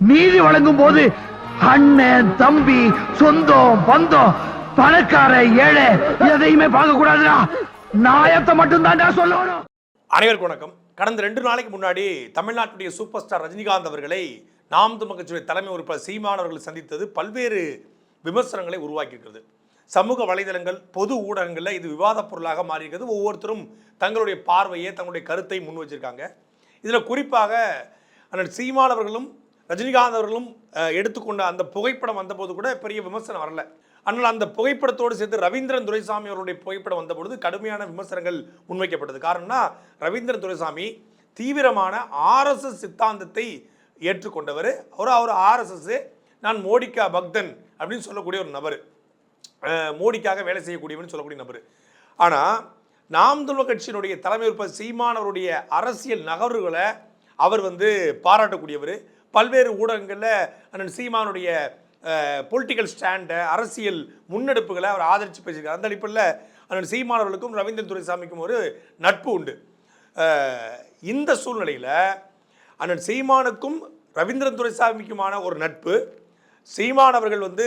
நீதி வழங்கும் போது அண்ணன் தம்பி சொந்தம் பந்தம் பணக்கார ஏழை எதையுமே பார்க்க கூடாதுடா நாயத்தை மட்டும் சொல்லணும். அனைவருக்கும் வணக்கம். கடந்த ரெண்டு நாளைக்கு முன்னாடி தமிழ்நாட்டுடைய சூப்பர் ஸ்டார் ரஜினிகாந்த் அவர்களை நாம் தமிழ் தலைமை உறுப்பினர் சீமான் அவர்கள் சந்தித்தது பல்வேறு விமர்சனங்களை உருவாக்கியிருக்கிறது. சமூக வலைதளங்கள் பொது ஊடகங்களில் இது விவாதப் பொருளாக மாறியிருக்கிறது. ஒவ்வொருத்தரும் தங்களுடைய பார்வையை தங்களுடைய கருத்தை முன் வச்சிருக்காங்க. இதில் குறிப்பாக அண்ணன் சீமான் அவர்களும் ரஜினிகாந்த் அவர்களும் எடுத்துக்கொண்ட அந்த புகைப்படம் வந்தபோது கூட பெரிய விமர்சனம் வரல. ஆனால் அந்த புகைப்படத்தோடு சேர்த்து ரவீந்திரன் துரைசாமி அவருடைய புகைப்படம் வந்தபொழுது கடுமையான விமர்சனங்கள் முன்வைக்கப்பட்டது. காரணம்னா ரவீந்திரன் துரைசாமி தீவிரமான ஆர்எஸ்எஸ் சித்தாந்தத்தை ஏற்றுக்கொண்டவர். அவர் அவர் ஆர்எஸ்எஸ் நான் மோடிக்கா பக்தன் அப்படின்னு சொல்லக்கூடிய ஒரு நபர். மோடிக்காக வேலை செய்யக்கூடியவன் சொல்லக்கூடிய நபர். ஆனால் நாம் தமிழ் கட்சியினுடைய தலைமை சீமானவருடைய அரசியல் நகர்வுகளை அவர் வந்து பாராட்டக்கூடியவர். பல்வேறு ஊடகங்களில் அண்ணன் சீமானுடைய பொலிட்டிக்கல் ஸ்டாண்டை அரசியல் முன்னெடுப்புகளை அவர் ஆதரித்து பேசியிருக்கார். அந்த அடிப்படையில் அண்ணன் சீமானவர்களுக்கும் ரவீந்திரன் துரைசாமிக்கும் ஒரு நட்பு உண்டு. இந்த சூழ்நிலையில் அண்ணன் சீமானுக்கும் ரவீந்திரன் துரைசாமிக்குமான ஒரு நட்பு. சீமானவர்கள் வந்து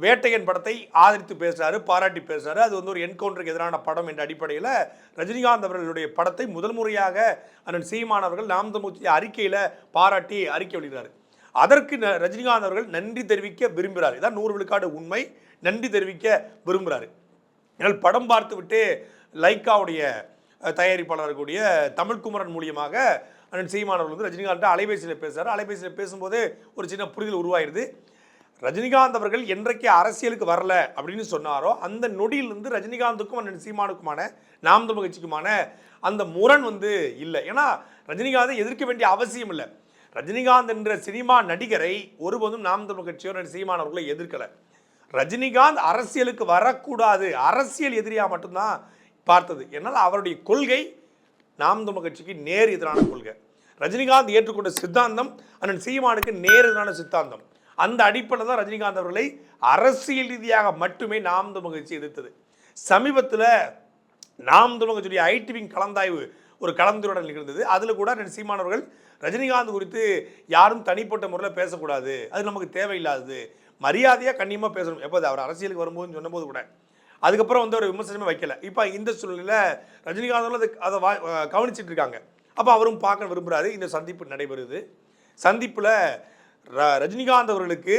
வேட்டையன் படத்தை ஆதரித்து பேசுகிறாரு பாராட்டி பேசுகிறாரு அது வந்து ஒரு என்கவுண்டருக்கு எதிரான படம் என்ற அடிப்படையில் ரஜினிகாந்த் அவர்களுடைய படத்தை முதல் முறையாக அண்ணன் சீமான் அவர்கள் நாம் தமிழ் அறிக்கையில் பாராட்டி அறிக்கை வெளியிடுறாரு. அதற்கு ந- ரஜினிகாந்த் அவர்கள் நன்றி தெரிவிக்க விரும்புகிறார். இதான் நூறு விழுக்காடு உண்மை. நன்றி தெரிவிக்க விரும்புகிறாரு. ஏன்னால் படம் பார்த்து விட்டு லைக்காவுடைய தயாரிப்பாளர் கூடிய தமிழ்குமரன் மூலியமாக அண்ணன் சீமான் அவர்கள் வந்து ரஜினிகாந்த் அலைபேசியில் பேசுகிறார் அலைபேசியில் பேசும்போது ஒரு சின்ன புரிதல் உருவாயிருது. ரஜினிகாந்த் அவர்கள் என்றைக்கு அரசியலுக்கு வரல அப்படின்னு சொன்னாரோ அந்த நொடியிலிருந்து ரஜினிகாந்துக்கும் அண்ணன் சீமானுக்குமான நாம் தமிழ் கட்சிக்குமான அந்த முரண் வந்து இல்லை. ஏன்னா ரஜினிகாந்தை எதிர்க்க வேண்டிய அவசியம் இல்லை. ரஜினிகாந்த் என்ற சினிமா நடிகரை ஒருபோதும் நாம் தமிழ் கட்சியோ சீமான் அவர்களை எதிர்க்கலை. ரஜினிகாந்த் அரசியலுக்கு வரக்கூடாது. அரசியல் எதிரியா மட்டும்தான் பார்த்தது. என்னால் அவருடைய கொள்கை நாம் தமிழ் கட்சிக்கு நேர் எதிரான கொள்கை. ரஜினிகாந்த் ஏற்றுக்கொண்ட சித்தாந்தம் அண்ணன் சீமானுக்கு நேர் எதிரான சித்தாந்தம். அந்த அடிப்படையில் தான் ரஜினிகாந்த் அவர்களை அரசியல் ரீதியாக மட்டுமே நாம் தமிழ்ச்சி எதிர்த்தது. சமீபத்தில் நாம் தமிழ்ச்சியுடைய ஐடிவிங் கலந்தாய்வு ஒரு கலந்துரையாடல் நிகழ்ந்தது. அதில் கூட ரெண்டு சீமானவர்கள் ரஜினிகாந்த் குறித்து யாரும் தனிப்பட்ட முறையில் பேசக்கூடாது அது நமக்கு தேவையில்லாதது மரியாதையாக கண்ணியமாக பேசணும். எப்போது? அவர் அரசியலுக்கு வரும்போதுன்னு சொன்னபோது கூட. அதுக்கப்புறம் வந்து ஒரு விமர்சனமே வைக்கல. இப்போ இந்த சூழ்நிலையில் ரஜினிகாந்த் அவர்கள் அதை அதை வா கவனிச்சிட்டு இருக்காங்க. அப்போ அவரும் பார்க்க விரும்புகிறாரு இந்த சந்திப்பு நடைபெறுது. சந்திப்பில் ர ரஜினிகாந்த் அவர்களுக்கு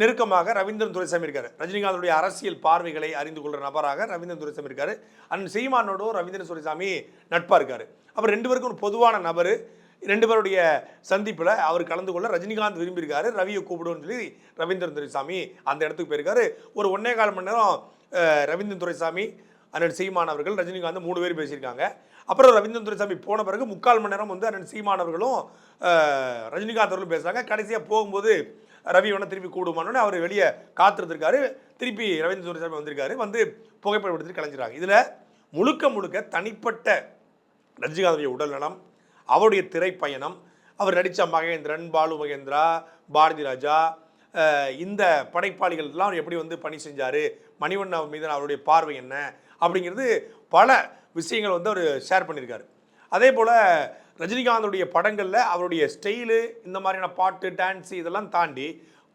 நெருக்கமாக ரவீந்திரன் துரைசாமி இருக்கார். ரஜினிகாந்தனுடைய அரசியல் பார்வைகளை அறிந்து கொள்கிற நபராக ரவீந்திரன் துரைசாமி இருக்கார். அண்ணன் சீமானோடும் ரவீந்திரன் துரைசாமி நட்பாக இருக்கார். அப்போ ரெண்டு பேருக்கும் ஒரு பொதுவான நபர். ரெண்டு பேருடைய சந்திப்பில் அவர் கலந்து கொள்ள ரஜினிகாந்த் விரும்பியிருக்காரு. ரவியை கூப்பிடுன்னு சொல்லி ரவீந்திரன் துரைசாமி அந்த இடத்துக்கு போயிருக்காரு. ஒரு ஒன்னே கால் மணி நேரம் ரவீந்திரன் துரைசாமி அண்ணன் சீமான் அவர்கள் ரஜினிகாந்த் மூணு பேர் பேசியிருக்காங்க. அப்புறம் ரவீந்திரன் துரைசாமி போன பிறகு முக்கால் மணி நேரம் வந்து அண்ணன் சீமானவர்களும் ரஜினிகாந்த் அவர்களும் பேசுகிறாங்க கடைசியாக போகும்போது ரவி வேணால் திருப்பி கூடுமானோன்னு அவர் வெளியே காத்திருந்திருக்காரு. திருப்பி ரவீந்திர துரைசாமி வந்திருக்காரு. வந்து புகைப்படம் எடுத்துட்டு கிளஞ்சிறாங்க இதில் முழுக்க முழுக்க தனிப்பட்ட ரஜினிகாந்துடைய உடல்நலம் அவருடைய திரைப்பயணம் அவர் நடித்த மகேந்திரன் பாலு மகேந்திரா பாரதி ராஜா இந்த படைப்பாளிகள்லாம் அவர் எப்படி வந்து பணி செஞ்சார் மணிவண்ணா மீது அவருடைய பார்வை என்ன அப்படிங்கிறது பல விஷயங்கள் வந்து அவர் ஷேர் பண்ணியிருக்காரு. அதே போல் ரஜினிகாந்தோடைய படங்களில் அவருடைய ஸ்டைலு இந்த மாதிரியான பாட்டு டான்ஸு இதெல்லாம் தாண்டி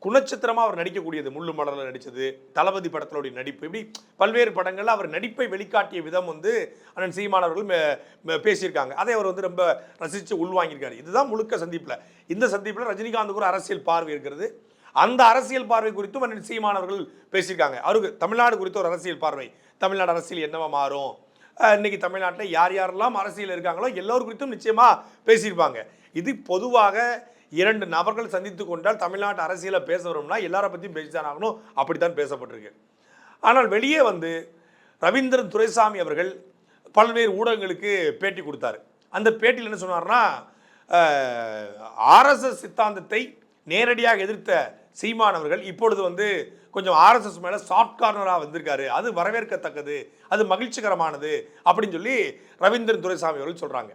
குணச்சித்திரமாக அவர் நடிக்கக்கூடியது முள்ளு மலரில் நடித்தது தளபதி படத்தினுடைய நடிப்பு இப்படி பல்வேறு படங்களில் அவர் நடிப்பை வெளிக்காட்டிய விதம் வந்து அண்ணன் சீமான் அவர்கள் பேசியிருக்காங்க. அதை அவர் வந்து ரொம்ப ரசித்து உள்வாங்கியிருக்காரு. இதுதான் முழுக்க சந்திப்பில். இந்த சந்திப்பில் ரஜினிகாந்துக்கு ஒரு அரசியல் பார்வை இருக்கிறது. அந்த அரசியல் பார்வை குறித்தும் அண்ணன் சீமானவர்கள் பேசியிருக்காங்க. அவருக்கு தமிழ்நாடு குறித்த ஒரு அரசியல் பார்வை. தமிழ்நாடு அரசியல் என்னவா மாறும்? இன்றைக்கி தமிழ்நாட்டில் யார் யாரெல்லாம் அரசியல் இருக்காங்களோ எல்லோர் குறித்தும் நிச்சயமாக பேசியிருப்பாங்க. இது பொதுவாக இரண்டு நபர்கள் சந்தித்து கொண்டால் தமிழ்நாட்டு அரசியலை பேச வரும்னா எல்லாரை பற்றியும் பேசித்தான் ஆகணும். அப்படித்தான் பேசப்பட்டிருக்கு. ஆனால் வெளியே வந்து ரவீந்திரன் துரைசாமி அவர்கள் பல்வேறு ஊடகங்களுக்கு பேட்டி கொடுத்தாரு. அந்த பேட்டியில் என்ன சொன்னார்னா ஆர்எஸ்எஸ் சித்தாந்தத்தை நேரடியாக எதிர்த்த சீமானவர்கள் இப்பொழுது வந்து கொஞ்சம் ஆர்எஸ்எஸ் மேலே சாஃப்ட் கார்னராக வந்திருக்காரு. அது வரவேற்கத்தக்கது. அது மகிழ்ச்சிகரமானது அப்படின்னு சொல்லி ரவீந்திரன் துரைசாமி அவர்கள் சொல்கிறாங்க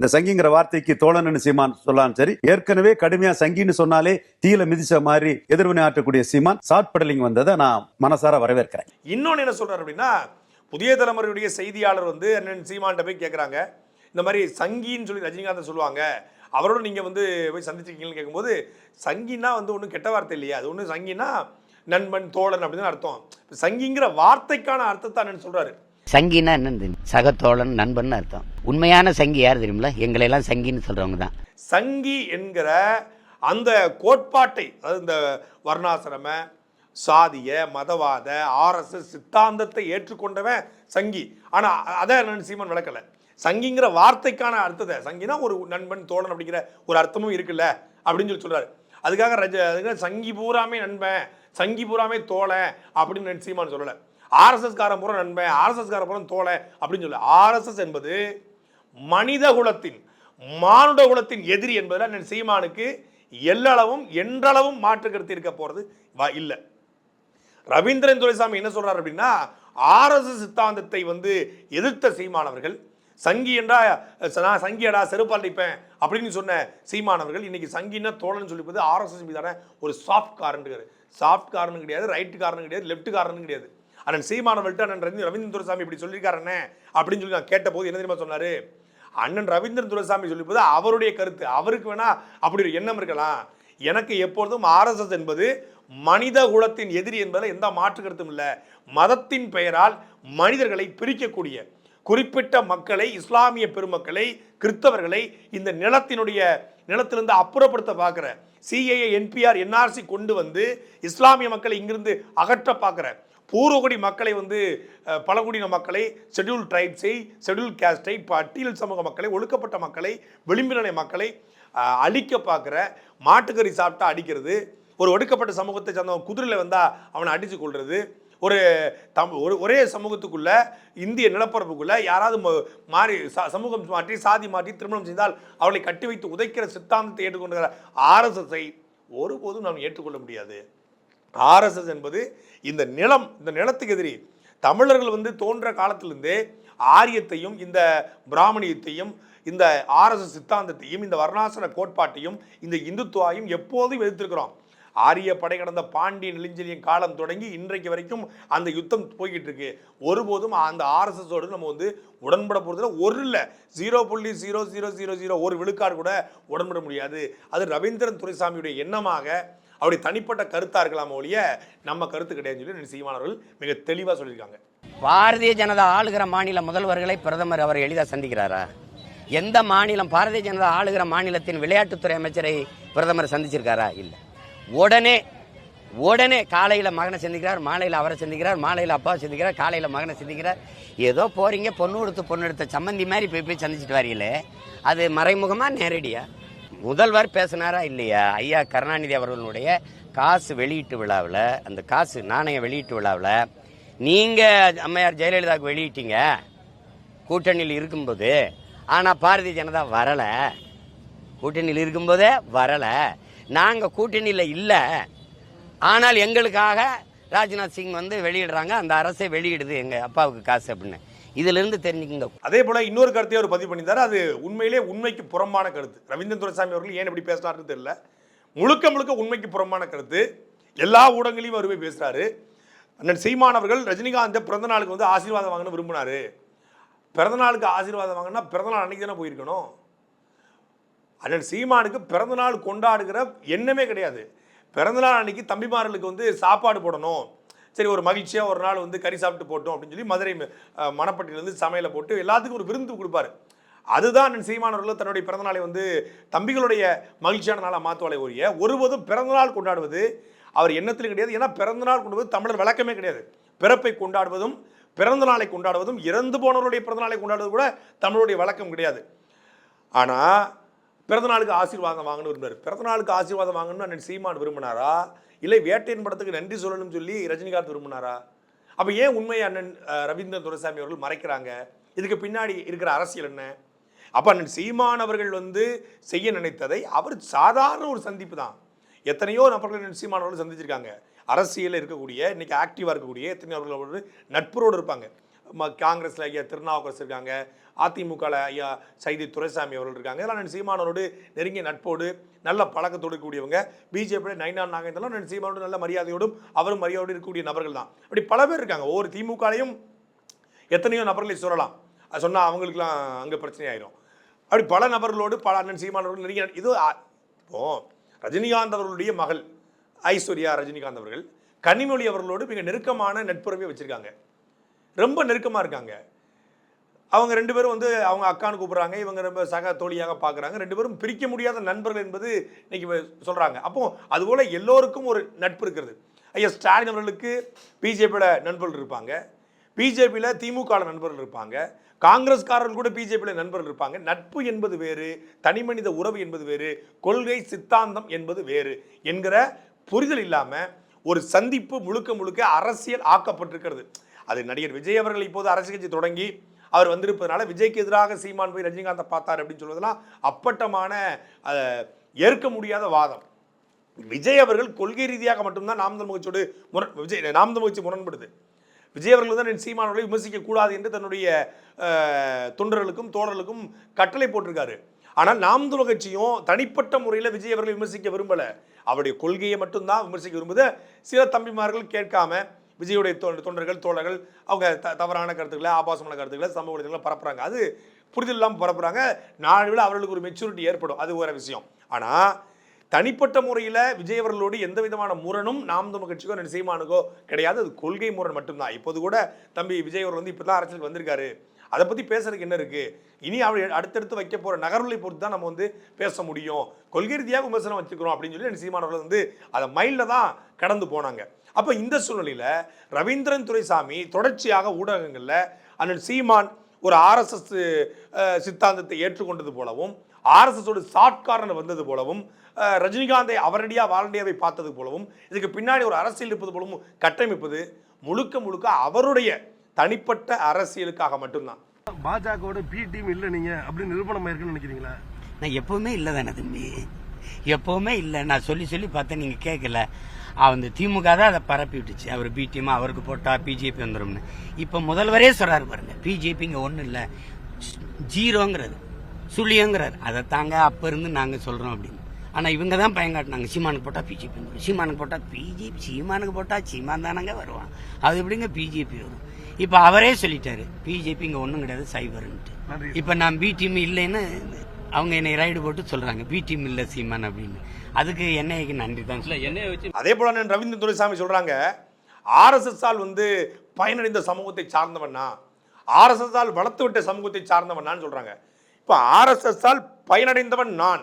இந்த சங்கிங்கிற வார்த்தைக்கு தோழன் சீமான் சொல்லலாம் சரி ஏற்கனவே கடுமையா சங்கின்னு சொன்னாலே தீயில மிதிச்ச மாதிரி எதிர்வினை ஆற்றக்கூடிய சீமான் ஷார்ட் பெடலிங் வந்ததை நான் மனசார வரவேற்கிறேன். இன்னொன்று என்ன சொல்றாரு அப்படின்னா புதிய தலைமுறையுடைய செய்தியாளர் வந்து அண்ணன் சீமான்ட்ட போய் கேட்குறாங்க இந்த மாதிரி சங்கின்னு சொல்லி ரஜினிகாந்த் சொல்லுவாங்க. அவரோட நீங்கள் வந்து போய் சந்திச்சிருக்கீங்கன்னு கேட்கும்போது சங்கின்னா வந்து ஒன்றும் கெட்ட வார்த்தை இல்லையா. அது ஒன்றும் சங்கின்னா நண்பன் தோழன் அப்படின்னு அர்த்தம். சங்கிங்கிற வார்த்தைக்கான அர்த்தத்தை என்னன்னு சொல்றாரு. சங்கின்னா என்னது? சகத்தோழன் நண்பன் அர்த்தம். உண்மையான சங்கி யார் தெரியுமில எங்களை எல்லாம் சங்கின்னு சொல்றவங்க தான். சங்கி என்கிற அந்த கோட்பாட்டை அதாவது இந்த வர்ணாசிரம சாதிய மதவாத ஆர்எஸ்எஸ் சித்தாந்தத்தை ஏற்றுக்கொண்டவன் சங்கி. ஆனா அதை நான் சீமன் விளக்கல. சங்கிங்கிற வார்த்தைக்கான அர்த்தத்தை சங்கினா ஒரு நண்பன் தோழன் அப்படிங்கிற ஒரு அர்த்தமும் இருக்குல்ல அப்படின்னு சொல்லி சொல்றாரு. அதுக்காக ரஜ அதுக்காக சங்கி பூராமே நண்பன். சங்கி பூராமே தோலை அப்படின்னு நான் சீமான் சொல்லலை. ஆர்எஸ்எஸ் காரம் பூரா நண்பன் ஆர்எஸ்எஸ் காரம் பூரா தோலை அப்படின்னு சொல்ல ஆர்எஸ்எஸ் என்பது மனித குலத்தின் மானுட குலத்தின் எதிரி என்பதில் நான் சீமானுக்கு எல்லளவும் என்றளவும் மாற்று கருத்து இருக்க போகிறது வ- இல்லை. ரவீந்திரன் துரைசாமி என்ன சொல்கிறார் அப்படின்னா ஆர்எஸ்எஸ் சித்தாந்தத்தை வந்து எதிர்த்த சீமானவர்கள் சங்கி என்றா நான் சங்கியடா செருப்பாண்டிப்பேன் அப்படின்னு சொன்ன சீமானவர்கள் இன்னைக்கு சங்கின்னா தோழன் சொல்லிப்பது ஆர்எஸ்எஸ் மீதான ஒரு சாஃப்ட் காரண்டுகிறார் சாஃப்ட் காரணம் கிடையாது ரைட் காரணம் கிடையாது லெஃப்ட் காரணம் கிடையாது. அண்ணன் சீமானவர்கள்ட்ட அண்ணன் ரவீந்திர- ரவீந்திரன் துரசாமி இப்படி சொல்லியிருக்காருண்ணே அப்படின்னு சொல்லி நான் கேட்ட போது என்ன தெரியுமா சொன்னார்? அண்ணன் ரவீந்திரன் துரசாமி சொல்லிப்பது அவருடைய கருத்து. அவருக்கு வேணா அப்படி ஒரு எண்ணம் இருக்கலாம். எனக்கு எப்பொழுதும் ஆர்எஸ்எஸ் என்பது மனித குலத்தின் எதிரி என்பதில் எந்த மாற்று கருத்தும் இல்லை. மதத்தின் பெயரால் மனிதர்களை பிரிக்கக்கூடிய குறிப்பிட்ட மக்களை இஸ்லாமிய பெருமக்களை கிறிஸ்தவர்களை இந்த நிலத்தினுடைய நிலத்திலிருந்து அப்புறப்படுத்த பார்க்குற சிஏஏ என்பிஆர் என்ஆர்சி கொண்டு வந்து இஸ்லாமிய மக்களை இங்கிருந்து அகற்ற பார்க்குற பூர்வகுடி மக்களை வந்து பழங்குடியின மக்களை ஷெட்யூல் ட்ரைப்ஸை ஷெட்யூல் கேஸ்டை பட்டியல் சமூக மக்களை ஒடுக்கப்பட்ட மக்களை விளிம்புநிலை மக்களை அழிக்க பார்க்குற மாட்டுக்கறி சாப்பிட்டா அடிக்கிறது. ஒரு ஒடுக்கப்பட்ட சமூகத்தை சேர்ந்தவன் குதிரையில் வந்தால் அவனை அடித்து கொள்வது ஒரு தம் ஒரு ஒரே சமூகத்துக்குள்ளே இந்திய நிலப்பரப்புக்குள்ளே யாராவது மாறி ச- சமூகம் மாற்றி சாதி மாற்றி திருமணம் செய்தால் அவளை கட்டி வைத்து உதைக்கிற சித்தாந்தத்தை ஏற்றுக்கொண்டுகிற ஆர்எஸ்எஸ்ஐ ஒருபோதும் நாம் ஏற்றுக்கொள்ள முடியாது. ஆர்எஸ்எஸ் என்பது இந்த நிலம் இந்த நிலத்துக்கு எதிரி. தமிழர்கள் வந்து தோன்ற காலத்திலிருந்தே ஆரியத்தையும் இந்த பிராமணியத்தையும் இந்த ஆர்எஸ்எஸ் சித்தாந்தத்தையும் இந்த வர்ணாசன கோட்பாட்டையும் இந்த இந்துத்துவாயும் எப்போதும் எதிர்த்திருக்கிறோம். ஆரிய படை கடந்த பாண்டிய நெடுஞ்செழியன் காலம் தொடங்கி இன்றைக்கு வரைக்கும் அந்த யுத்தம் போய்கிட்டு இருக்கு ஒருபோதும் அந்த ஆர்எஸ்எஸோடு நம்ம வந்து உடன்பட போகிறதுல ஒரு இல்லை ஜீரோ புள்ளி ஜீரோ ஜீரோ ஜீரோ ஜீரோ ஒரு விழுக்காடு கூட உடன்பட முடியாது. அது ரவீந்திரன் துரைசாமியுடைய எண்ணமாக அவருடைய தனிப்பட்ட கருத்தா இருக்கலாம் ஒழிய நம்ம கருத்து கிடையாதுன்னு சொல்லி சீமானவர்கள் மிக தெளிவாக சொல்லியிருக்காங்க. பாரதிய ஜனதா ஆளுகிற மாநில முதல்வர்களை பிரதமர் அவர் எளிதாக சந்திக்கிறாரா? எந்த மாநிலம் பாரதிய ஜனதா ஆளுகிற மாநிலத்தின் விளையாட்டுத்துறை அமைச்சரை பிரதமர் சந்திச்சிருக்காரா? இல்லை. உடனே உடனே காலையில் மகனை சந்திக்கிறார் மாலையில் அவரை சந்திக்கிறார் மாலையில் அப்பாவை சிந்திக்கிறார் காலையில் மகனை சிந்திக்கிறார். ஏதோ போகிறீங்க பொண்ணு கொடுத்து பொண்ணு எடுத்த சம்மந்தி மாதிரி போய் போய் சந்திச்சிட்டு வரீங்களே. அது மறைமுகமாக நேரடியாக முதல்வர் பேசினாரா இல்லையா? ஐயா கருணாநிதி அவர்களுடைய காசு வெளியீட்டு விழாவில் அந்த காசு நாணய வெளியீட்டு விழாவில் நீங்கள் அம்மையார் ஜெயலலிதாவுக்கு வெளியிட்டீங்க. கூட்டணியில் இருக்கும்போது ஆனால் பாரதிய ஜனதா வரலை. கூட்டணியில் இருக்கும்போதே வரலை. நாங்கள் கூட்டணியில் இல்லை. ஆனால் எங்களுக்காக ராஜ்நாத் சிங் வந்து வெளியிடுறாங்க. அந்த அரசே வெளியிடுது எங்கள் அப்பாவுக்கு காசு அப்படின்னு. இதிலிருந்து தெரிஞ்சுக்கங்க. அதே போல் இன்னொரு கருத்தையும் அவர் பதிவு பண்ணியிருந்தார். அது உண்மையிலே உண்மைக்கு புறம்பான கருத்து. ரவீந்திரன் துரைசாமி அவர்கள் ஏன் இப்படி பேசினாருன்னு தெரியல. முழுக்க முழுக்க உண்மைக்கு புறம்பான கருத்து. எல்லா ஊடகங்களையும் அவர் போய் பேசுறாரு. அண்ணன் சீமான் அவர்கள் ரஜினிகாந்த் பிறந்த நாளுக்கு வந்து ஆசீர்வாதம் வாங்கணும்னு விரும்பினாரு. பிறந்த நாளுக்கு ஆசீர்வாதம் வாங்கினா பிறந்த நாள் அன்னைக்கு தானே போயிருக்கணும்? அண்ணன் சீமானுக்கு பிறந்தநாள் கொண்டாடுகிற எண்ணமே கிடையாது. பிறந்தநாள் அன்னைக்கு தம்பிமார்களுக்கு வந்து சாப்பாடு போடணும். சரி ஒரு மகிழ்ச்சியாக ஒரு நாள் வந்து கறி சாப்பிட்டு போட்டோம் அப்படின்னு சொல்லி மதுரை மணப்பட்டியிலேருந்து சமையலை போட்டு எல்லாத்துக்கும் ஒரு விருந்து கொடுப்பாரு. அதுதான் அண்ணன் சீமானவர்கள் தன்னுடைய பிறந்தநாளை வந்து தம்பிகளுடைய மகிழ்ச்சியான நாளாக மாற்றுவாளே ஒழிய ஒருபோதும் பிறந்தநாள் கொண்டாடுவது அவர் எண்ணத்திலும் கிடையாது. ஏன்னா பிறந்தநாள் கொண்டாடுவது தமிழர் வழக்கமே கிடையாது. பிறப்பை கொண்டாடுவதும் பிறந்த நாளை கொண்டாடுவதும் இறந்து போனவருடைய பிறந்தநாளை கொண்டாடுவது கூட தமிழுடைய வழக்கம் கிடையாது. ஆனால் பிறந்தநாளுக்கு ஆசீர்வாதம் வாங்கணும் விரும்பினார். பிறந்தநாளுக்கு ஆசீர்வாதம் வாங்கணும்னு அண்ணன் சீமான் விரும்பினாரா? இல்லை வேட்டையின் படத்துக்கு நன்றி சொல்லணும்னு சொல்லி ரஜினிகாந்த் விரும்பினாரா? அப்போ ஏன் உண்மையை அண்ணன் ரவீந்திரன் துரைசாமி அவர்கள் மறைக்கிறாங்க? இதுக்கு பின்னாடி இருக்கிற அரசியல் என்ன? அப்போ அண்ணன் சீமான் அவர்கள் வந்து செய்ய நினைத்ததை அவர் சாதாரண ஒரு சந்திப்பு தான். எத்தனையோ நபர்கள் அண்ணன் சீமான் அவர்கள் சந்திச்சிருக்காங்க. அரசியலில் இருக்கக்கூடிய இன்னைக்கு ஆக்டிவாக இருக்கக்கூடிய எத்தனையோ அவர்கள் வந்து நட்புறோடு இருப்பாங்க. காங்கிரஸில் ஐயா திருநாவுக்கரசு இருக்காங்க அதிமுகவில் ஐயா சைதி துரைசாமி அவர்கள் இருக்காங்க. இதெல்லாம் நான் சீமானோடு நெருங்கிய நட்போடு நல்ல பழக்கத்தோடு இருக்கக்கூடியவங்க பிஜேபியோட நைனான் நாகேந்திரலாம் நான் சீமானோடு நல்ல மரியாதையோடும் அவரும் மரியாதையோடு இருக்கக்கூடிய நபர்கள் தான். அப்படி பல பேர் இருக்காங்க. ஒவ்வொரு திமுகலையும் எத்தனையோ நபர்களை சொல்லலாம். அது சொன்னால் அவங்களுக்குலாம் அங்கே பிரச்சனை ஆயிரும். அப்படி பல நபர்களோடு பல அண்ணன் சீமானோடு நெருங்கிய இது இப்போ ரஜினிகாந்த் அவர்களுடைய மகள் ஐஸ்வர்யா ரஜினிகாந்த் அவர்கள் கனிமொழி அவர்களோடு மிக நெருக்கமான நட்புறவை வச்சுருக்காங்க. ரொம்ப நெருக்கமாக இருக்காங்க. அவங்க ரெண்டு பேரும் வந்து அவங்க அக்கான்னு கூப்பிட்றாங்க இவங்க ரொம்ப சக தோழியாக பார்க்குறாங்க ரெண்டு பேரும் பிரிக்க முடியாத நண்பர்கள் என்பது இன்னைக்கு சொல்கிறாங்க அப்போ அதுபோல் எல்லோருக்கும் ஒரு நட்பு இருக்கிறது ஐயா ஸ்டாலின் அவர்களுக்கு பிஜேபியில் நண்பர்கள் இருப்பாங்க. பிஜேபியில் திமுகவில் நண்பர்கள் இருப்பாங்க. காங்கிரஸ்காரர்கள் கூட பிஜேபியில் நண்பர்கள் இருப்பாங்க. நட்பு என்பது வேறு தனிமனித உறவு என்பது வேறு கொள்கை சித்தாந்தம் என்பது வேறு என்கிற புரிதல் இல்லாமல் ஒரு சந்திப்பு முழுக்க முழுக்க அரசியல் ஆக்கப்பட்டிருக்கிறது. அது நடிகர் விஜய் அவர்கள் இப்போது அரசு கட்சி தொடங்கி அவர் வந்திருப்பதனால விஜய்க்கு எதிராக சீமான் போய் ரஜினிகாந்தை பார்த்தார் அப்படின்னு சொல்வதெல்லாம் அப்பட்டமான ஏற்க முடியாத வாதம். விஜய் அவர்கள் கொள்கை ரீதியாக மட்டும்தான் நாம் முகச்சோடு முரண் விஜய் நாம் முகச்சி முரண்படுது. விஜய் அவர்கள் தான் என் சீமானவர்களை விமர்சிக்க கூடாது என்று தன்னுடைய தொண்டர்களுக்கும் தோழர்களுக்கும் கட்டளை போட்டிருக்காரு. ஆனால் நாம் கட்சியும் தனிப்பட்ட முறையில் விஜய் அவர்களை விமர்சிக்க விரும்பல. அவருடைய கொள்கையை மட்டும்தான் விமர்சிக்க விரும்புது. சில தம்பிமார்கள் கேட்காம விஜயுடைய தொண்டர்கள் தோழர்கள் அவங்க த தவறான கருத்துக்களை ஆபாசமான கருத்துக்களை சமூக வலைதளங்களை பரப்புறாங்க. அது புரிதல் இல்லாமல் பரப்புறாங்க. நாளில் அவர்களுக்கு ஒரு மெச்சூரிட்டி ஏற்படும். அது ஒரு விஷயம். ஆனால் தனிப்பட்ட முறையில் விஜய் அவர்களோடு எந்த விதமான முரணும் நாம் தமிழ் கட்சிக்கோ ரெண்டு சீமானுக்கோ கிடையாது. அது கொள்கை முரண் மட்டும்தான். இப்போது கூட தம்பி விஜய் அவர்கள் வந்து இப்போ தான் அரசியல் வந்திருக்காரு. அதை பற்றி பேசுறதுக்கு என்ன இருக்குது இனி அவர் அடுத்தடுத்து வைக்க போகிற நகர்வுகளை பொறுத்து தான் நம்ம வந்து பேச முடியும். கொள்கை ரீதியாக விமர்சனம் வச்சுக்கிறோம் அப்படின்னு சொல்லி என் சீமானவர்கள் வந்து அதை மைலில் தான் கடந்து போனாங்க. அப்போ இந்த சூழ்நிலையில் ரவீந்திரன் துரைசாமி தொடர்ச்சியாக ஊடகங்களில் அண்ணன் சீமான் ஒரு ஆர்எஸ்எஸ் சித்தாந்தத்தை ஏற்றுக்கொண்டது போலவும் ஆர்எஸ்எஸோட சாட்காரன் வந்தது போலவும் ரஜினிகாந்தை அவரடியாக வாலண்டியாவை பார்த்தது போலவும் இதுக்கு பின்னாடி ஒரு அரசியல் இருப்பது போலவும் கட்டமைப்பது முழுக்க முழுக்க அவருடைய தனிப்பட்ட அரசியலுக்காக மட்டும்தான். பாஜகவோட பி டீம் இல்ல நீங்க அப்படின்னு நிரூபணம் இருக்குன்னு நினைக்கிறீங்களா? நான் எப்பவுமே இல்லை தானே தம்பி. எப்பவுமே இல்லை. நான் சொல்லி சொல்லி பார்த்தேன் நீங்க கேட்கல அந்த திமுக தான் அதை பரப்பி விட்டுச்சு. அவர் பிடிஎம் அவருக்கு போட்டா பிஜேபி வந்துரும்னு. இப்போ முதல்வரே சொல்றாரு பாருங்க. பிஜேபி இங்க ஒன்றும் இல்லை. ஜீரோங்கிறது சுழியங்கிறார். அதை தாங்க அப்ப இருந்து நாங்க சொல்றோம் அப்படின்னு. ஆனா இவங்க தான் பயங்காட்டினாங்க சீமானுக்கு போட்டா பிஜேபி வந்துடும் சீமானுக்கு போட்டா பிஜேபி சீமானுக்கு போட்டா சீமான் தானங்க வருவான். அது எப்படிங்க பிஜேபி வரும்? இப்போ அவரே சொல்லிட்டாரு பிஜேபி இங்க ஒன்றும் கிடையாது சைபர்ன்ட்டு. இப்போ நான் பி டீம் இல்லைன்னு அவங்க என்னை ரைடு போட்டு சொல்றாங்க பி டீம் இல்லை சீமான் அப்படின்னு. அதுக்கு என்னைக்கு நன்றி தான். இல்ல என்னைய வச்சு அதே போல அண்ணன் ரவீந்திரன் துரைசாமி சொல்றாங்க ஆர்எஸ்எஸ் ஆல் வந்து பயனடைந்த சமூகத்தை சார்ந்தவனா ஆர்எஸ்எஸ் ஆல் வளர்த்து விட்ட சமூகத்தை சார்ந்தவனான்னு சொல்றாங்க. இப்போ ஆர்எஸ்எஸ் ஆல் பயனடைந்தவன் நான்.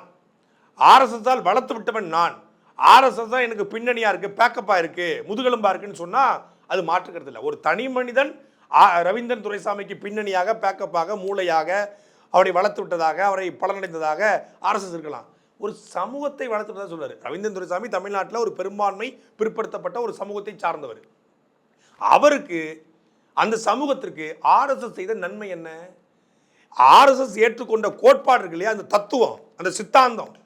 ஆர்எஸ்எஸ் ஆல் வளர்த்து விட்டவன் நான். ஆர்எஸ்எஸ் தான் எனக்கு பின்னணியா இருக்கு பேக்கப்பா இருக்கு முதுகெலும்பா இருக்குன்னு சொன்னா அது மாற்றுக்கிறது இல்லை. ஒரு தனி மனிதன் ஆ- ரவீந்திரன் துரைசாமிக்கு பின்னணியாக பேக்கப்பாக மூளையாக அவரை வளர்த்து விட்டதாக அவரை பலனடைந்ததாக ஆர்எஸ்எஸ் இருக்கலாம். ஒரு சமூகத்தை வளர்த்து விட்டதாக சொல்றாரு. ரவீந்திரன் துரைசாமி தமிழ்நாட்டில் ஒரு பெரும்பான்மை பிற்படுத்தப்பட்ட ஒரு சமூகத்தை சார்ந்தவர். அவருக்கு அந்த சமூகத்திற்கு ஆர்எஸ்எஸ் செய்த நன்மை என்ன? ஆர்எஸ்எஸ் ஏற்றுக்கொண்ட கோட்பாடு இருக்கு இல்லையா? அந்த தத்துவம் அந்த சித்தாந்தம்.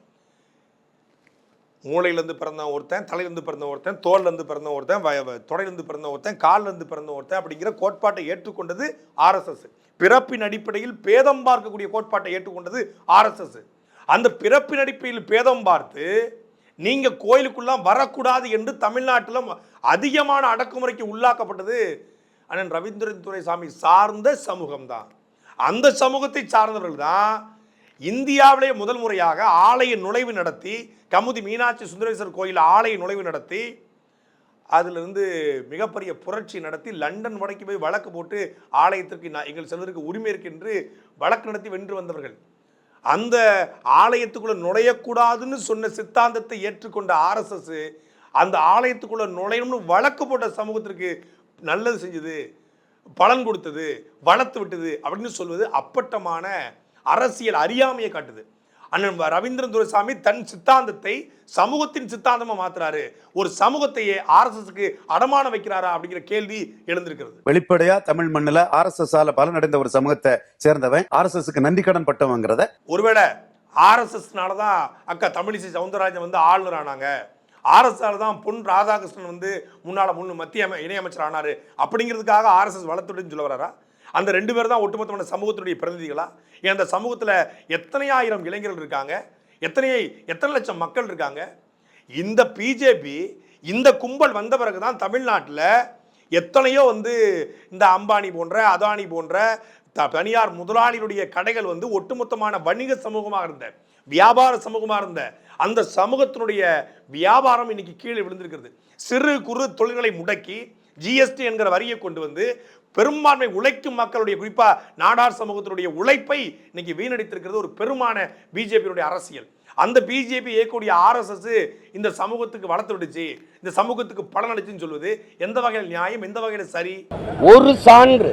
மூளையிலேருந்து பிறந்த ஒருத்தன் தலையிலேருந்து பிறந்த ஒருத்தன் தோல்லேருந்து பிறந்த ஒருத்தன் வ- தொடையிலேருந்து பிறந்த ஒருத்தன் கால்லேருந்து பிறந்த ஒருத்தன் அப்படிங்கிற கோட்பாட்டை ஏற்றுக்கொண்டது ஆர்எஸ்எஸ் பிறப்பின் அடிப்படையில் பேதம் பார்க்கக்கூடிய கோட்பாட்டை ஏற்றுக்கொண்டது ஆர்எஸ்எஸ் அந்த பிறப்பின் அடிப்படையில் பேதம் பார்த்து நீங்கள் கோயிலுக்குள்ளாம் வரக்கூடாது என்று தமிழ்நாட்டில் அதிகமான அடக்குமுறைக்கு உள்ளாக்கப்பட்டது அண்ணன் ரவீந்திரன் துரைசாமி சார்ந்த சமூகம்தான். அந்த சமூகத்தை சார்ந்தவர்கள் தான் இந்தியாவிலே முதல் முறையாக ஆலய நுழைவு நடத்தி கமுதி மீனாட்சி சுந்தரேஸ்வரர் கோயில் ஆலய நுழைவு நடத்தி அதிலிருந்து மிகப்பெரிய புரட்சி நடத்தி லண்டன் வடக்கு போய் வழக்கு போட்டு ஆலயத்திற்கு நான் எங்கள் செல்வதற்கு உரிமை இருக்கு என்று வழக்கு நடத்தி வென்று வந்தவர்கள். அந்த ஆலயத்துக்குள்ளே நுழையக்கூடாதுன்னு சொன்ன சித்தாந்தத்தை ஏற்றுக்கொண்ட ஆர்எஸ்எஸ் அந்த ஆலயத்துக்குள்ளே நுழையணும்னு வழக்கு போட்ட சமூகத்திற்கு நல்லது செஞ்சது பலன் கொடுத்தது வளர்த்து விட்டது அப்படின்னு சொல்வது அப்பட்டமான அரசியல் அறியாமையை காட்டுது. அண்ணன் ரவீந்திரன் துரைசாமி தன் சித்தாந்தத்தை சமூகத்தின் சித்தாந்தமா மாத்துறாரு. ஒரு சமூகத்தையே ஆர்எஸ்எஸ்க்கு அடமான வைக்கிறாரா அப்படிங்கிற கேள்வி எழுந்திருக்கிறது. வெளிப்படையா தமிழ் மண்ணுல ஆர் எஸ் எஸ் ஆல பலனடைந்த ஒரு சமூகத்தை சேர்ந்தவன் ஆர் எஸ் எஸ்க்கு நன்றி கடன் பட்டவங்கிறத. ஒருவேளை ஆர்எஸ்எஸ்னால தான் அக்கா தமிழிசை சவுந்தரராஜன் வந்து ஆளுநர் ஆனாங்க ஆர்எஸ்ஆர் தான் பொன் ராதாகிருஷ்ணன் வந்து முன்னாள் முன் மத்திய அமை இணையமைச்சர் ஆனாரு. அப்படிங்கிறதுக்காக ஆர்எஸ்எஸ் வளர்த்துட்டுன்னு சொல்ல வராரா? அந்த ரெண்டு பேர் தான் ஒட்டுமொத்தமான சமூகத்தினுடைய பிரதிநிதிகளா? அந்த சமூகத்தில் எத்தனை ஆயிரம் இளைஞர்கள் இருக்காங்க? எத்தனை எத்தனை லட்சம் மக்கள் இருக்காங்க? இந்த பிஜேபி இந்த கும்பல் வந்த பிறகு தான் தமிழ்நாட்டில் எத்தனையோ வந்து இந்த அம்பானி போன்ற அதானி போன்ற த- தனியார் முதலாளியுடைய கடைகள் வந்து ஒட்டுமொத்தமான வணிக சமூகமாக இருந்த வியாபார சமூகமாக இருந்த அந்த சமூகத்தினுடைய வியாபாரம் இன்னைக்கு கீழே விழுந்திருக்கிறது. சிறு குறு தொழில்களை முடக்கி ஜிஎஸ்டி என்கிற வரியை கொண்டு வந்து பெரும்பான்மை உழைக்கும் மக்களுடைய குறிப்பாக நாடார் சமூகத்தினுடைய உழைப்பை இன்னைக்கு வீணடித்திருக்கிறது ஒரு பெருமான பிஜேபியினுடைய அரசியல். அந்த பிஜேபி இயக்கக்கூடிய ஆர்எஸ்எஸ் இந்த சமூகத்துக்கு வளர்த்து விடுச்சு இந்த சமூகத்துக்கு பலன் அளிச்சுன்னு சொல்வது எந்த வகையில் நியாயம் எந்த வகையில் சரி? ஒரு சான்று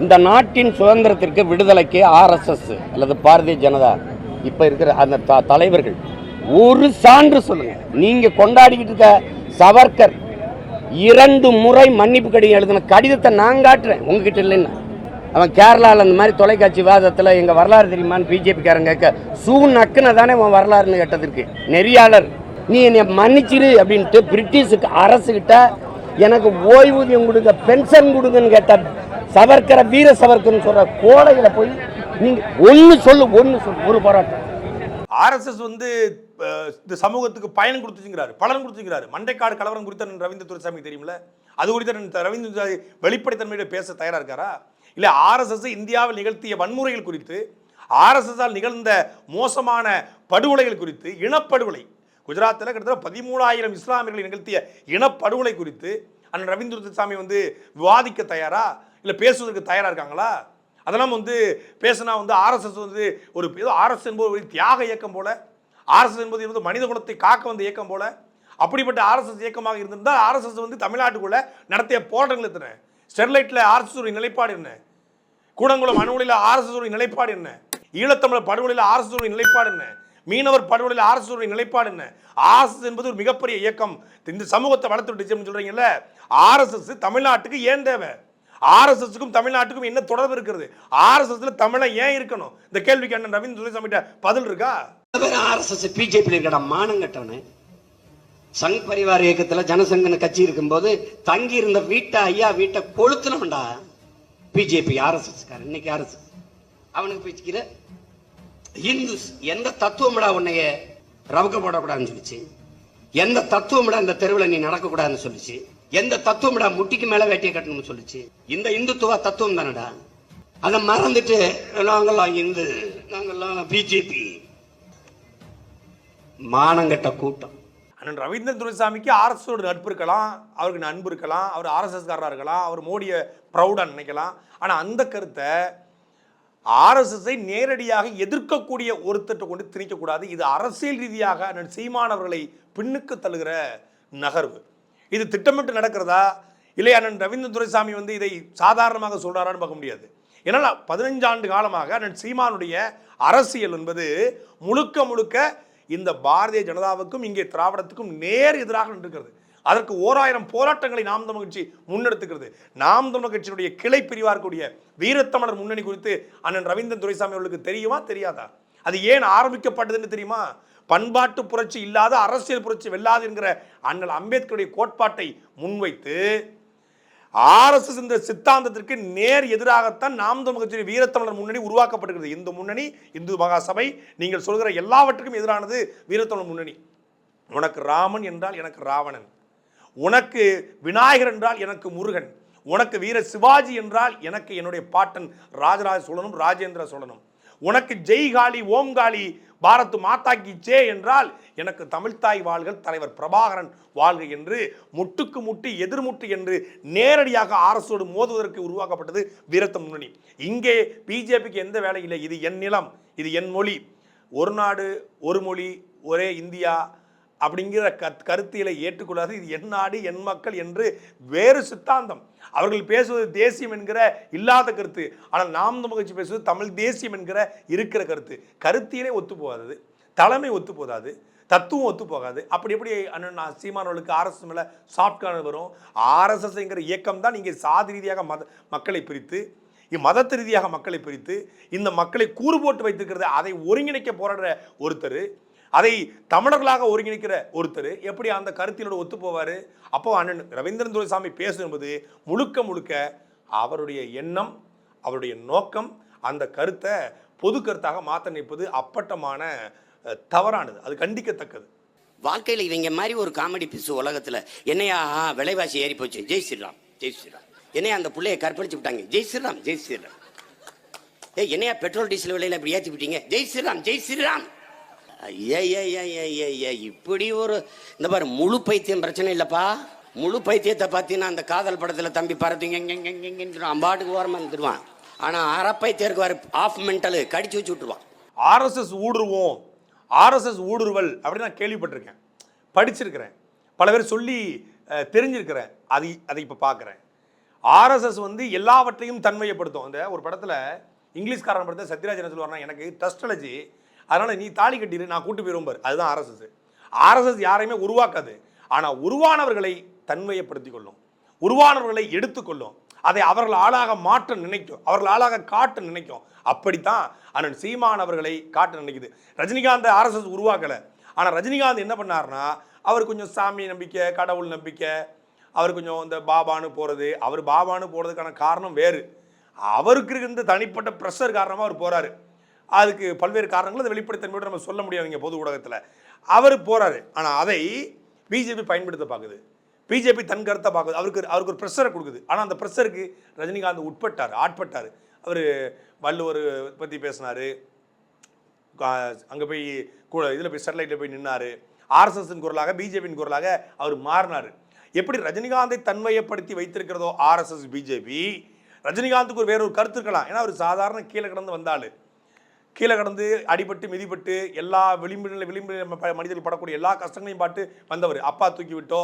இந்த நாட்டின் சுதந்திரத்திற்கு விடுதலைக்கு ஆர்எஸ்எஸ் அல்லது பாரதிய ஜனதா இப்போ இருக்கிற அந்த த- தலைவர்கள் ஒரு சான்று சொல்லுங்க. நீங்க கொண்டாடிக்கிட்டு இருக்க சவர்கர் இரண்டு முறை மன்னிப்பு கடிதம் எழுதின கடிதத்தை நான் காட்டுறேன். உங்ககிட்ட இல்லைன்னு. அவன் கேரளாவில் அந்த மாதிரி தொலைக்காட்சி வாதத்தில் எங்கள் வரலாறு தெரியுமான்னு பிஜேபிக்காரன் கேட்க சூ நக்குன தானே உன் வரலாறுன்னு கேட்டதற்கு நெறியாளர் நீ என்னை மன்னிச்சிரு அப்படின்ட்டு பிரிட்டிஷுக்கு அரசுக்கிட்ட எனக்கு ஓய்வூதியம் கொடுங்க பென்ஷன் கொடுங்கன்னு கேட்ட சவர்க்கரை வீர சவர்க்கர்னு சொல்கிற கோடையில் போய் நீங்கள் ஒன்று சொல்லு ஒன்று சொல்லு ஒரு போராட்டம். ஆர்எஸ்எஸ் வந்து இந்த சமூகத்துக்கு பயன் கொடுத்துச்சுங்கிறாரு பலன் கொடுத்துங்கிறாரு மண்டைக்காடு கலவரம் குறித்த ரவீந்திர துரைசாமி தெரியுமில்ல? அது குறித்த ரவீந்திர துரைசாமி வெளிப்படைத்தன்மையோட பேச தயாராக இருக்காரா? இல்லை ஆர்எஸ்எஸ் இந்தியாவில் நிகழ்த்திய வன்முறைகள் குறித்து ஆர்எஸ்எஸ்ஸால் நிகழ்ந்த மோசமான படுகொலைகள் குறித்து இனப்படுகொலை குஜராத்தில் கிட்டத்தட்ட பதிமூணாயிரம் இஸ்லாமியர்களை நிகழ்த்திய இனப்படுகொலை குறித்து அண்ணன் ரவீந்திர சாமி வந்து விவாதிக்க தயாரா? இல்லை பேசுவதற்கு தயாராக இருக்காங்களா? அதெல்லாம் வந்து பேசினா வந்து ஆர்எஸ்எஸ் வந்து ஒரு ஏதோ ஆர்எஸ் என்பது ஒரு தியாக இயக்கம் போல ஆர்எஸ்எஸ் என்பது என்பது மனித குலத்தை காக்க வந்த இயக்கம் போல அப்படிப்பட்ட ஆர்எஸ்எஸ் இயக்கமாக இருந்திருந்தால் ஆர்எஸ்எஸ் வந்து தமிழ்நாட்டுக்குள்ளே நடத்திய போராட்டங்கள் எத்தனை? ஸ்டெர்லைட்டில் ஆர்எஸ்எஸ் ஒரு நிலைப்பாடு என்ன? கூடங்குளம் அணுகுலையில் ஆர்எஸ்எஸ் ஒரு நிலைப்பாடு என்ன? ஈழத்தமிழர் படுகொலையில் ஆர்எஸ்எஸ் ஒரு நிலைப்பாடு என்ன? மீனவர் படுகொலையில் ஆர்எஸ்எஸ் ஒரு நிலைப்பாடு என்ன? ஆர்எஸ்எஸ் என்பது ஒரு மிகப்பெரிய இயக்கம். இந்த சமூகத்தை வளர்த்து விட்டுச்சுன்னு சொல்றீங்கல்ல? ஆர்எஸ்எஸ் தமிழ்நாட்டுக்கு ஏன் தேவை? ஆர்எஸ்எஸ்க்கும் தமிழ்நாட்டுக்கும் என்ன தொடர்பு இருக்கிறது? ஆர்எஸ்எஸ்ல தமிழை ஏன் இருக்கணும்? இந்த கேள்விக்கு அண்ணன் ரவீந்திர துரைசாமிட்ட பதில் இருக்கா? ஆர்எஸ்எஸ் பிஜேபி இருக்கடா மானம் சங் பரிவார இயக்கத்துல ஜனசங்கன கட்சி இருக்கும்போது தங்கி இருந்த வீட்டை ஐயா வீட்டை கொளுத்தணும்டா பிஜேபி ஆர்எஸ்எஸ் காரன் இன்னைக்கு ஆர்எஸ்எஸ். அவனுக்கு பேச்சுக்கிற இந்துஸ் எந்த தத்துவம்டா உன்னைய ரவுக்க போடக்கூடாதுன்னு சொல்லிச்சு. எந்த தத்துவம்டா இந்த தெருவில் நீ நடக்கக்கூடாதுன்னு சொல்லிச்சு. எந்த தத்துவம்டா முட்டிக்கு மேல வேட்டியை கட்டணும்னு சொல்லிச்சு. இந்த இந்துத்துவ தத்துவம் தானடா. அதை மறந்துட்டு நாங்கெல்லாம் இந்து நாங்கள்லாம் பிஜேபி. மானங்கட்ட கூட்டம். அண்ணன் ரவீந்திர துரைசாமிக்கு ஆர்எஸ்ஓட நட்பு இருக்கலாம் அவருக்கு நண்பு இருக்கலாம் அவர் ஆர்எஸ்எஸ்காரராக இருக்கலாம் அவர் மோடியை ப்ரௌடாக நினைக்கலாம். ஆனால் அந்த கருத்தை ஆர்எஸ்எஸ்ஐ நேரடியாக எதிர்க்கக்கூடிய ஒருத்தர்கிட்ட கொண்டு திணிக்கக்கூடாது. இது அரசியல் ரீதியாக அண்ணன் சீமானவர்களை பின்னுக்கு தள்ளுகிற நகர்வு. இது திட்டமிட்டு நடக்கிறதா? இல்லை அண்ணன் ரவீந்திர துரைசாமி வந்து இதை சாதாரணமாக சொல்கிறாரான்னு பார்க்க முடியாது. ஏன்னா பதினஞ்சாண்டு காலமாக அண்ணன் சீமானுடைய அரசியல் என்பது முழுக்க முழுக்க இந்த பாரதிய ஜனதாவுக்கும் இங்கே திராவிடத்துக்கும் நேர் எதிராக நின்றுக்கிறது அதற்கு ஓராயிரம் போராட்டங்களை நாம் தமிழ் கட்சி முன்னெடுத்துக்கிறது. நாம் தமிழ் கட்சியினுடைய கிளை பிரிவாக இருக்கக்கூடிய வீரத்தமிழர் முன்னணி குறித்து அண்ணன் ரவீந்திரன் துரைசாமி அவர்களுக்கு தெரியுமா தெரியாதா? அது ஏன் ஆரம்பிக்கப்பட்டதுன்னு தெரியுமா? பண்பாட்டு புரட்சி இல்லாத அரசியல் புரட்சி வெல்லாது என்கிற அண்ணல் அம்பேத்கருடைய கோட்பாட்டை முன்வைத்து ஆர்எஸ்எஸ் இந்த சித்தாந்தத்திற்கு நேர் எதிராகத்தான் நாம் தமிழ் கட்சி வீரத்தமிழர் முன்னணி உருவாக்கப்பட்டிருக்கிறது இந்த முன்னணி இந்து மகாசபை நீங்கள் சொல்கிற எல்லாவற்றுக்கும் எதிரானது வீரத்தமிழர் முன்னணி. உனக்கு ராமன் என்றால் எனக்கு ராவணன். உனக்கு விநாயகர் என்றால் எனக்கு முருகன். உனக்கு வீர சிவாஜி என்றால் எனக்கு என்னுடைய பாட்டன் ராஜராஜ சோழனும் ராஜேந்திர சோழனும். உனக்கு ஜெய்காளி ஓம்காளி பாரத் மாதா என்றால் எனக்கு தமிழ்த்தாய் வாழ்கள் தலைவர் பிரபாகரன் வாழ்க என்று முட்டுக்கு முட்டு எதிர்முட்டு என்று நேரடியாக அரசோடு மோதுவதற்கு உருவாக்கப்பட்டது வீரத்த முன்னணி. இங்கே பிஜேபிக்கு எந்த வேலை இல்லை. இது என் நிலம். இது என் மொழி. ஒரு நாடு ஒரு மொழி ஒரே இந்தியா அப்படிங்கிற கத் கருத்தியலை ஏற்றுக்கொள்ளாது. இது என் நாடு என் மக்கள் என்று வேறு சித்தாந்தம். அவர்கள் பேசுவது தேசியம் என்கிற இல்லாத கருத்து. ஆனால் நாம் தமிழ் கட்சி பேசுவது தமிழ் தேசியம் என்கிற இருக்கிற கருத்து. கருத்தியலே ஒத்து போகாதது. தலைமை ஒத்து போதாது தத்துவம் ஒத்து போகாது. அப்படி எப்படி அண்ணன் நான் சீமானவர்களுக்கு ஆர்எஸ்எஸ் மேலே சாஃப்ட் கார்னர் வரும்? ஆர்எஸ்எஸ்ங்கிற இயக்கம் தான் நீங்கள் சாதி ரீதியாக மத மக்களை பிரித்து மதத்து ரீதியாக மக்களை பிரித்து இந்த மக்களை கூறு போட்டு வைத்திருக்கிறது அதை ஒருங்கிணைக்க போராடுற ஒருத்தர் அதை தமிழர்களாக ஒருங்கிணைக்கிற ஒருத்தர் எப்படி அந்த கருத்தினோட ஒத்து போவார் அப்போ அண்ணன் ரவீந்திரன் துரைசாமி பேசும்போது முழுக்க முழுக்க அவருடைய எண்ணம் அவருடைய நோக்கம் அந்த கருத்தை பொது கருத்தாக மாற்ற நிற்பது அப்பட்டமான தவறானது. அது கண்டிக்கத்தக்கது. வாழ்க்கையில் இவங்க மாதிரி ஒரு காமெடி பிசு உலகத்தில் என்னையா விலைவாசி ஏறி போச்சு. ஜெய் ஸ்ரீராம் ஜெய் ஸ்ரீராம். என்னையா அந்த பிள்ளைய கற்பழிச்சு விட்டாங்க. ஜெய் ஸ்ரீராம் ஜெய் ஸ்ரீராம். ஏ என்னையா பெட்ரோல் டீசல் விலையில இப்படி ஏற்றி விட்டீங்க? ஜெய் ஸ்ரீராம் ஜெய் ஸ்ரீராம். ஐயா இப்படி ஒரு இந்த பாரு முழு பைத்தியம் பிரச்சனை இல்லைப்பா. முழு பைத்தியத்தை பார்த்தீங்கன்னா அந்த காதல் படத்தில் தம்பி பறத்தீங்க அம்பாட்டுக்கு ஓரமாக இருந்துருவான். ஆனால் அறப்பைத்தியருக்கு வர ஆஃப் மென்டலு கடிச்சு வச்சு விட்டுருவான். ஆர்எஸ்எஸ் ஊடுருவோம். ஆர்எஸ்எஸ் ஊடுருவல் அப்படின்னு நான் கேள்விப்பட்டிருக்கேன். படிச்சிருக்கிறேன். பல பேர் சொல்லி தெரிஞ்சிருக்கிறேன். அது அதை இப்போ பார்க்குறேன் ஆர்எஸ்எஸ் வந்து எல்லாவற்றையும் தன்மையப்படுத்தும். அந்த ஒரு படத்தில் இங்கிலீஷ்காரன் படத்தில் சத்யராஜ் சொல்லுவார்னா எனக்கு டஸ்டாலஜி அதனால் நீ தாலி கட்டிடு நான் கூட்டு போயிருவோம் அதுதான் ஆர்எஸ்எஸ். ஆர்எஸ்எஸ் யாரையுமே உருவாக்காது. ஆனால் உருவானவர்களை தன்மையப்படுத்தி கொள்ளும் உருவானவர்களை எடுத்துக்கொள்ளும். அதை அவர்கள் ஆளாக மாற்ற நினைக்கும். அவர்கள் ஆளாக காட்ட நினைக்கும். அப்படித்தான் அண்ணன் சீமான் அவர்களை காட்ட நினைக்குது. ரஜினிகாந்த் ஆர்எஸ்எஸ் உருவாக்கலை. ஆனால் ரஜினிகாந்த் என்ன பண்ணாருன்னா அவர் கொஞ்சம் சாமி நம்பிக்கை கடவுள் நம்பிக்கை அவர் கொஞ்சம் இந்த பாபான்னு போகிறது அவர் பாபான்னு போகிறதுக்கான காரணம் வேறு. அவருக்கு இருந்த தனிப்பட்ட ப்ரெஷர் காரணமாக அவர் போகிறாரு அதுக்கு பல்வேறு காரணங்கள் அதை வெளிப்படைத்தன்மையோடு நம்ம சொல்ல முடியாதுங்க பொது ஊடகத்தில். அவர் போகிறாரு ஆனால் அதை பிஜேபி பயன்படுத்த பார்க்குது பிஜேபி தன் கருத்தை பார்க்குது அவருக்கு அவருக்கு ஒரு ப்ரெஷரை கொடுக்குது. ஆனால் அந்த ப்ரெஷருக்கு ரஜினிகாந்த் உட்பட்டார் ஆட்பட்டார். அவர் வள்ளுவர் பற்றி பேசினார். அங்கே போய் கூட இதில் போய் சேட்டலைட்டில் போய் நின்னார். ஆர்எஸ்எஸின் குரலாக பிஜேபியின் குரலாக அவர் மாறினார். எப்படி ரஜினிகாந்தை தன்மையப்படுத்தி வைத்திருக்கிறதோ ஆர்எஸ்எஸ் பிஜேபி ரஜினிகாந்துக்கு ஒரு வேற ஒரு கருத்து இருக்கலாம். ஏன்னா அவர் சாதாரண கீழே கிடந்து வந்தாள் கீழே கடந்து அடிபட்டு மிதிப்பட்டு எல்லா விளிம்பு நிலை விளிம்பு மனிதர்கள் படக்கூடிய எல்லா கஷ்டங்களையும் பார்த்து வந்தவர். அப்பா தூக்கி விட்டோ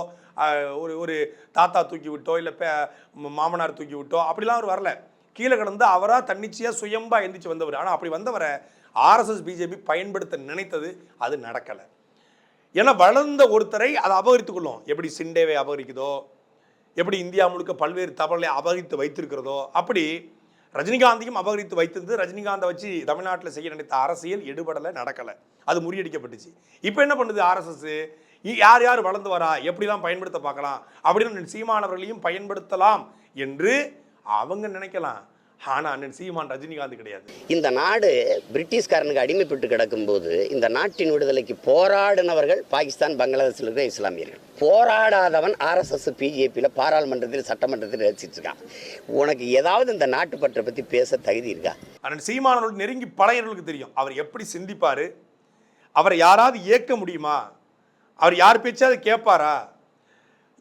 ஒரு ஒரு தாத்தா தூக்கி விட்டோ இல்லை மாமனார் தூக்கி விட்டோ அப்படிலாம் அவர் வரல. கீழே கடந்து அவராக தன்னிச்சையாக சுயம்பாக எந்திரிச்சு வந்தவர். ஆனால் அப்படி வந்தவரை ஆர்எஸ்எஸ் பிஜேபி பயன்படுத்த நினைத்தது அது நடக்கலை. ஏன்னா வளர்ந்த ஒருத்தரை அதை அபகரித்துக்கொள்ளும் எப்படி சிண்டேவை அபகரிக்குதோ எப்படி இந்தியா முழுக்க பல்வேறு தவறுகளை அபகரித்து வைத்திருக்கிறதோ அப்படி ரஜினிகாந்தையும் அபகரித்து வைத்திருந்து ரஜினிகாந்தை வச்சு தமிழ்நாட்டில் செய்ய நினைத்த அரசியல் எடுபடலை நடக்கலை. அது முறியடிக்கப்பட்டுச்சு. இப்போ என்ன பண்ணுது ஆர்எஸ்எஸ் யார் யார் வளர்ந்து வரா? எப்படிலாம் பயன்படுத்த பார்க்கலாம்? அப்படின்னு சீமானவர்களையும் பயன்படுத்தலாம் என்று அவங்க நினைக்கலாம். ஆனால் அண்ணன் சீமான் ரஜினிகாந்த் கிடையாது. இந்த நாடு பிரிட்டிஷ்காரனுக்கு அடிமைப்பட்டு கிடக்கும்போது இந்த நாட்டின் விடுதலைக்கு போராடினவர்கள் பாகிஸ்தான் பங்களாதேஷில் இருக்கிற இஸ்லாமியர்கள். போராடாதவன் ஆர்எஸ்எஸ் பிஜேபியில் பாராளுமன்றத்தில் சட்டமன்றத்தில் ரசிச்சிட்டு இருக்கான். உனக்கு ஏதாவது இந்த நாட்டுப்பற்றை பற்றி பேச தகுதி இருக்கா? அண்ணன் சீமானவர்கள் நெருங்கி பழையவர்களுக்கு தெரியும். அவர் எப்படி சிந்திப்பார்? அவரை யாராவது இயக்க முடியுமா? அவர் யார் பேச்சாவது கேட்பாரா?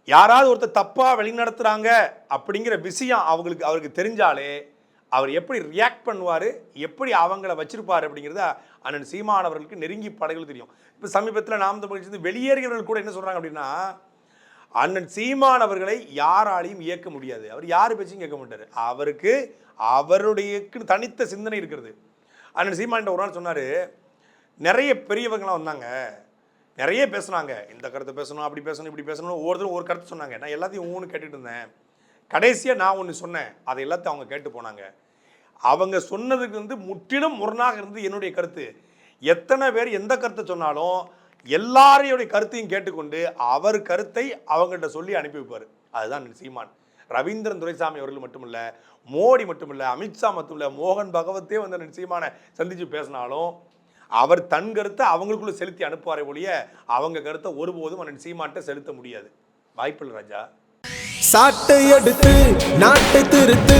யாராவது ஒருத்தர் தப்பாக வழிநடத்துகிறாங்க அப்படிங்கிற விஷயம் அவங்களுக்கு அவருக்கு தெரிஞ்சாலே அவர் எப்படி ரியாக்ட் பண்ணுவார் எப்படி அவங்கள வச்சிருப்பார் அப்படிங்கிறத அண்ணன் சீமானவர்களுக்கு நெருங்கி படைகள் தெரியும். இப்போ சமீபத்தில் நாம் தமிழ்ச்சி வெளியேறியவர்கள் கூட என்ன சொல்கிறாங்க அப்படின்னா அண்ணன் சீமானவர்களை யாராலையும் இயக்க முடியாது. அவர் யார் பேச்சும் கேட்க மாட்டார். அவருக்கு அவருடைய தனித்த சிந்தனை இருக்கிறது. அண்ணன் சீமான் ஒரு நாள் சொன்னார் நிறைய பெரியவங்களாம் வந்தாங்க நிறைய பேசுனாங்க. இந்த கருத்தை பேசணும் அப்படி பேசணும் இப்படி பேசணும் ஒவ்வொருத்தரும் ஒரு கருத்து சொன்னாங்க. நான் எல்லாத்தையும் ஒவ்வொன்று கேட்டுட்டு இருந்தேன். கடைசியாக நான் ஒன்று சொன்னேன். அதை எல்லாத்தையும் அவங்க கேட்டு போனாங்க. அவங்க சொன்னதுக்கு வந்து முற்றிலும் முரணாக இருந்து என்னுடைய கருத்து. எத்தனை பேர் எந்த கருத்தை சொன்னாலும் எல்லாரையுடைய கருத்தையும் கேட்டுக்கொண்டு அவர் கருத்தை அவங்கள்ட்ட சொல்லி அனுப்பி வைப்பார். அதுதான் சீமான். ரவீந்திரன் துரைசாமி அவர்கள் மட்டுமில்ல மோடி மட்டுமில்ல அமித்ஷா மட்டுமில்ல மோகன் பகவத்தே வந்து அண்ணன் சீமானை சந்தித்து பேசினாலும் அவர் தன் கருத்தை அவங்களுக்குள்ள செலுத்தி அனுப்புவாரே ஒழிய அவங்க கருத்தை ஒருபோதும் அண்ணன் சீமான்ட்ட செலுத்த முடியாது. வாய்ப்பில்லை ராஜா. சாட்டை எடுத்து நாட்டை திருத்து.